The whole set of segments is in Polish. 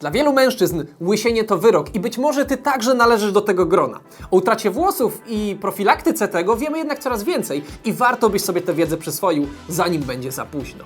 Dla wielu mężczyzn łysienie to wyrok i być może ty także należysz do tego grona. O utracie włosów i profilaktyce tego wiemy jednak coraz więcej i warto byś sobie tę wiedzę przyswoił, zanim będzie za późno.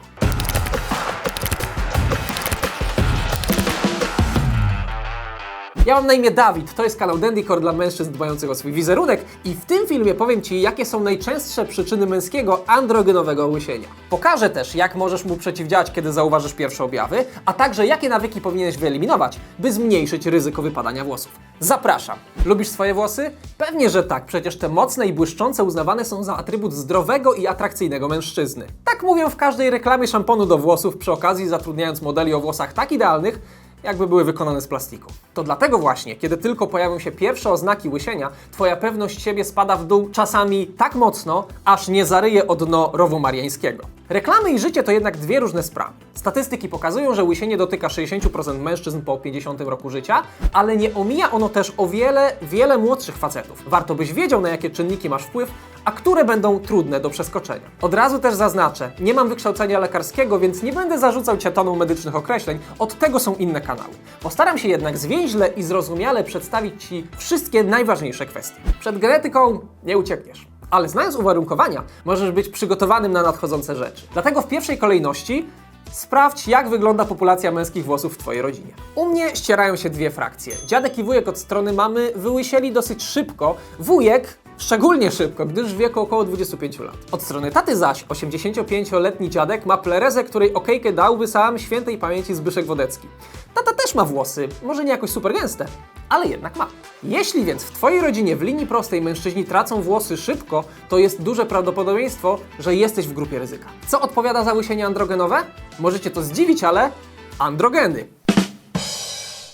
Ja mam na imię Dawid, to jest kanał Dandycore dla mężczyzn dbających o swój wizerunek i w tym filmie powiem Ci, jakie są najczęstsze przyczyny męskiego androgenowego łysienia. Pokażę też, jak możesz mu przeciwdziałać, kiedy zauważysz pierwsze objawy, a także jakie nawyki powinieneś wyeliminować, by zmniejszyć ryzyko wypadania włosów. Zapraszam! Lubisz swoje włosy? Pewnie, że tak, przecież te mocne i błyszczące uznawane są za atrybut zdrowego i atrakcyjnego mężczyzny. Tak mówią w każdej reklamie szamponu do włosów, przy okazji zatrudniając modeli o włosach tak idealnych, jakby były wykonane z plastiku. To dlatego właśnie, kiedy tylko pojawią się pierwsze oznaki łysienia, twoja pewność siebie spada w dół czasami tak mocno, aż nie zaryje o dno rowu mariańskiego. Reklamy i życie to jednak dwie różne sprawy. Statystyki pokazują, że łysienie dotyka 60% mężczyzn po 50 roku życia, ale nie omija ono też o wiele, wiele młodszych facetów. Warto byś wiedział, na jakie czynniki masz wpływ, a które będą trudne do przeskoczenia. Od razu też zaznaczę, nie mam wykształcenia lekarskiego, więc nie będę zarzucał Cię toną medycznych określeń, od tego są inne kanały. Postaram się jednak zwięźle i zrozumiale przedstawić Ci wszystkie najważniejsze kwestie. Przed genetyką nie uciekniesz. Ale znając uwarunkowania, możesz być przygotowanym na nadchodzące rzeczy. Dlatego w pierwszej kolejności Sprawdź, jak wygląda populacja męskich włosów w Twojej rodzinie. U mnie ścierają się dwie frakcje. Dziadek i wujek od strony mamy wyłysieli dosyć szybko. Wujek szczególnie szybko, gdyż w wieku około 25 lat. Od strony taty zaś 85-letni dziadek ma plerezę, której okejkę dałby sam świętej pamięci Zbyszek Wodecki. Tata też ma włosy, może nie jakoś super gęste, ale jednak ma. Jeśli więc w Twojej rodzinie w linii prostej mężczyźni tracą włosy szybko, to jest duże prawdopodobieństwo, że jesteś w grupie ryzyka. Co odpowiada za łysienie androgenowe? Możecie to zdziwić, ale androgeny.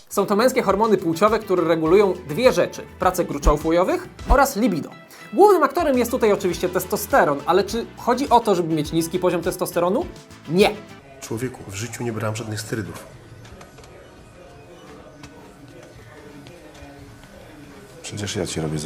Są to męskie hormony płciowe, które regulują dwie rzeczy: pracę gruczołów łojowych oraz libido. Głównym aktorem jest tutaj oczywiście testosteron, ale czy chodzi o to, żeby mieć niski poziom testosteronu? Nie. Człowieku, w życiu nie brałem żadnych sterydów. Przecież ja ci robię.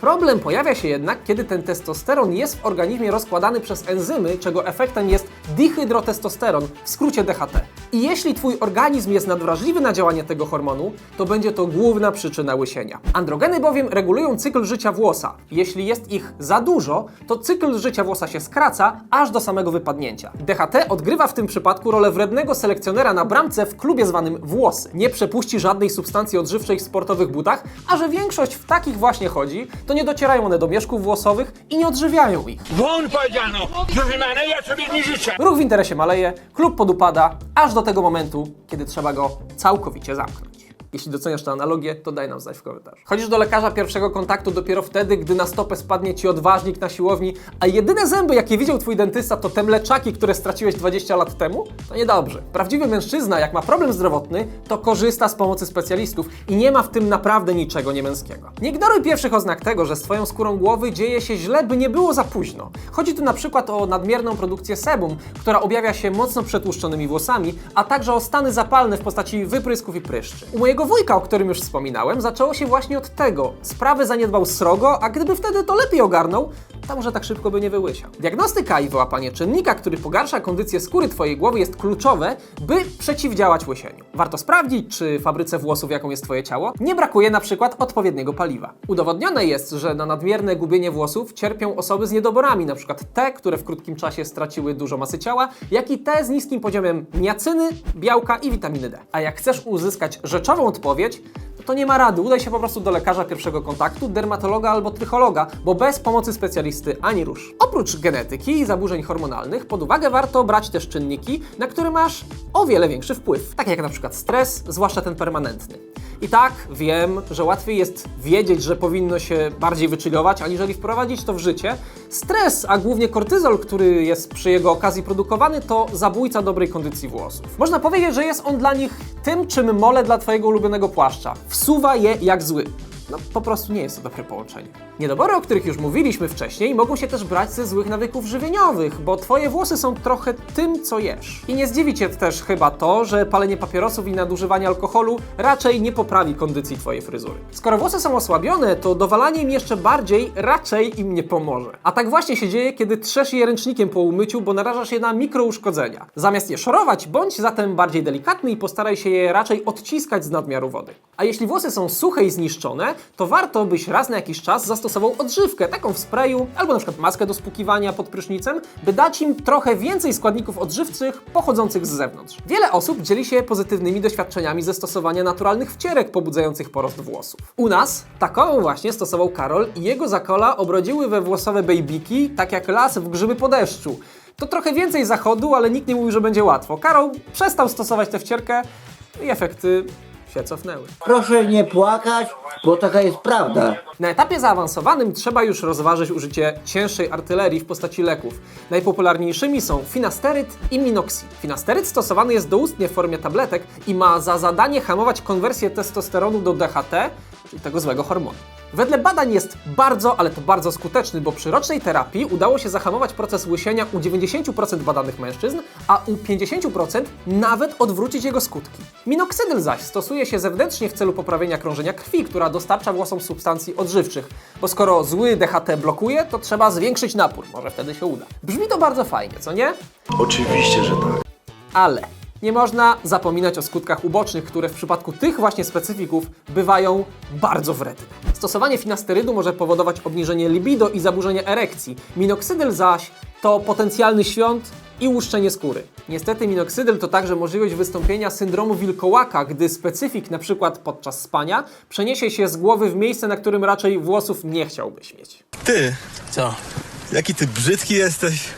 Problem pojawia się jednak, kiedy ten testosteron jest w organizmie rozkładany przez enzymy, czego efektem jest dihydrotestosteron, w skrócie DHT. I jeśli Twój organizm jest nadwrażliwy na działanie tego hormonu, to będzie to główna przyczyna łysienia. Androgeny bowiem regulują cykl życia włosa. Jeśli jest ich za dużo, to cykl życia włosa się skraca aż do samego wypadnięcia. DHT odgrywa w tym przypadku rolę wrednego selekcjonera na bramce w klubie zwanym włosy. Nie przepuści żadnej substancji odżywczej w sportowych butach, a że większość w takich właśnie chodzi, to nie docierają one do mieszków włosowych i nie odżywiają ich. Won powiedziano! Proszę pana, ja sobie nie życzę! Ruch w interesie maleje, klub podupada, aż do tego momentu, kiedy trzeba go całkowicie zamknąć. Jeśli doceniasz tę analogię, to daj nam znać w komentarzu. Chodzisz do lekarza pierwszego kontaktu dopiero wtedy, gdy na stopę spadnie ci odważnik na siłowni, a jedyne zęby, jakie widział twój dentysta, to te mleczaki, które straciłeś 20 lat temu? To niedobrze. Prawdziwy mężczyzna, jak ma problem zdrowotny, to korzysta z pomocy specjalistów i nie ma w tym naprawdę niczego niemęskiego. Nie ignoruj pierwszych oznak tego, że z twoją skórą głowy dzieje się źle, by nie było za późno. Chodzi tu na przykład o nadmierną produkcję sebum, która objawia się mocno przetłuszczonymi włosami, a także o stany zapalne w postaci wyprysków i pryszczy. U mojego wujka, o którym już wspominałem, zaczęło się właśnie od tego. Sprawy zaniedbał srogo, a gdyby wtedy to lepiej ogarnął, to może tak szybko by nie wyłysiał. Diagnostyka i wyłapanie czynnika, który pogarsza kondycję skóry Twojej głowy jest kluczowe, by przeciwdziałać łysieniu. Warto sprawdzić, czy fabryce włosów, jaką jest Twoje ciało, nie brakuje na przykład odpowiedniego paliwa. Udowodnione jest, że na nadmierne gubienie włosów cierpią osoby z niedoborami, na przykład te, które w krótkim czasie straciły dużo masy ciała, jak i te z niskim poziomem niacyny, białka i witaminy D. A jak chcesz uzyskać rzeczową odpowiedź, to nie ma rady. Udaj się po prostu do lekarza pierwszego kontaktu, dermatologa albo trychologa, bo bez pomocy specjalisty ani rusz. Oprócz genetyki i zaburzeń hormonalnych, pod uwagę warto brać też czynniki, na które masz o wiele większy wpływ, takie jak na przykład stres, zwłaszcza ten permanentny. I tak, wiem, że łatwiej jest wiedzieć, że powinno się bardziej wychillować, aniżeli wprowadzić to w życie. Stres, a głównie kortyzol, który jest przy jego okazji produkowany, to zabójca dobrej kondycji włosów. Można powiedzieć, że jest on dla nich tym, czym mole dla Twojego ulubionego płaszcza. Wsuwa je jak zły. No po prostu nie jest to dobre połączenie. Niedobory, o których już mówiliśmy wcześniej, mogą się też brać ze złych nawyków żywieniowych, bo twoje włosy są trochę tym, co jesz. I nie zdziwi cię też chyba to, że palenie papierosów i nadużywanie alkoholu raczej nie poprawi kondycji twojej fryzury. Skoro włosy są osłabione, to dowalanie im jeszcze bardziej raczej im nie pomoże. A tak właśnie się dzieje, kiedy trzesz je ręcznikiem po umyciu, bo narażasz je na mikrouszkodzenia. Zamiast je szorować, bądź zatem bardziej delikatny i postaraj się je raczej odciskać z nadmiaru wody. A jeśli włosy są suche i zniszczone, to warto byś raz na jakiś czas zastosował odżywkę, taką w sprayu, albo na przykład maskę do spłukiwania pod prysznicem, by dać im trochę więcej składników odżywczych pochodzących z zewnątrz. Wiele osób dzieli się pozytywnymi doświadczeniami ze stosowania naturalnych wcierek pobudzających porost włosów. U nas taką właśnie stosował Karol i jego zakola obrodziły we włosowe bejbiki, tak jak las w grzyby po deszczu. To trochę więcej zachodu, ale nikt nie mówił, że będzie łatwo. Karol przestał stosować tę wcierkę i efekty się cofnęły. Proszę nie płakać, bo taka jest prawda. Na etapie zaawansowanym trzeba już rozważyć użycie cięższej artylerii w postaci leków. Najpopularniejszymi są finasteryt i minoxid. Finasteryt stosowany jest doustnie w formie tabletek i ma za zadanie hamować konwersję testosteronu do DHT, czyli tego złego hormonu. Wedle badań jest bardzo, ale to bardzo skuteczny, bo przy rocznej terapii udało się zahamować proces łysienia u 90% badanych mężczyzn, a u 50% nawet odwrócić jego skutki. Minoksydyl zaś stosuje się zewnętrznie w celu poprawienia krążenia krwi, która dostarcza włosom substancji odżywczych, bo skoro zły DHT blokuje, to trzeba zwiększyć napór, może wtedy się uda. Brzmi to bardzo fajnie, co nie? Oczywiście, że tak. Ale nie można zapominać o skutkach ubocznych, które w przypadku tych właśnie specyfików bywają bardzo wredne. Stosowanie finasterydu może powodować obniżenie libido i zaburzenie erekcji. Minoksydyl zaś to potencjalny świąt i łuszczenie skóry. Niestety minoksydyl to także możliwość wystąpienia syndromu wilkołaka, gdy specyfik na przykład podczas spania przeniesie się z głowy w miejsce, na którym raczej włosów nie chciałbyś mieć. Ty, Co? jaki ty brzydki jesteś.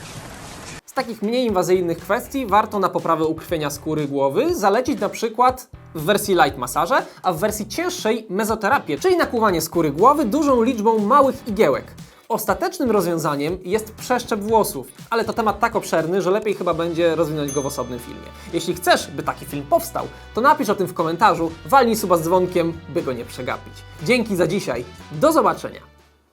Takich mniej inwazyjnych kwestii warto na poprawę ukrwienia skóry głowy zalecić na przykład w wersji light masaże, a w wersji cięższej mezoterapię, czyli nakłuwanie skóry głowy dużą liczbą małych igiełek. Ostatecznym rozwiązaniem jest przeszczep włosów, ale to temat tak obszerny, że lepiej chyba będzie rozwinąć go w osobnym filmie. Jeśli chcesz, by taki film powstał, to napisz o tym w komentarzu, walnij suba z dzwonkiem, by go nie przegapić. Dzięki za dzisiaj, do zobaczenia!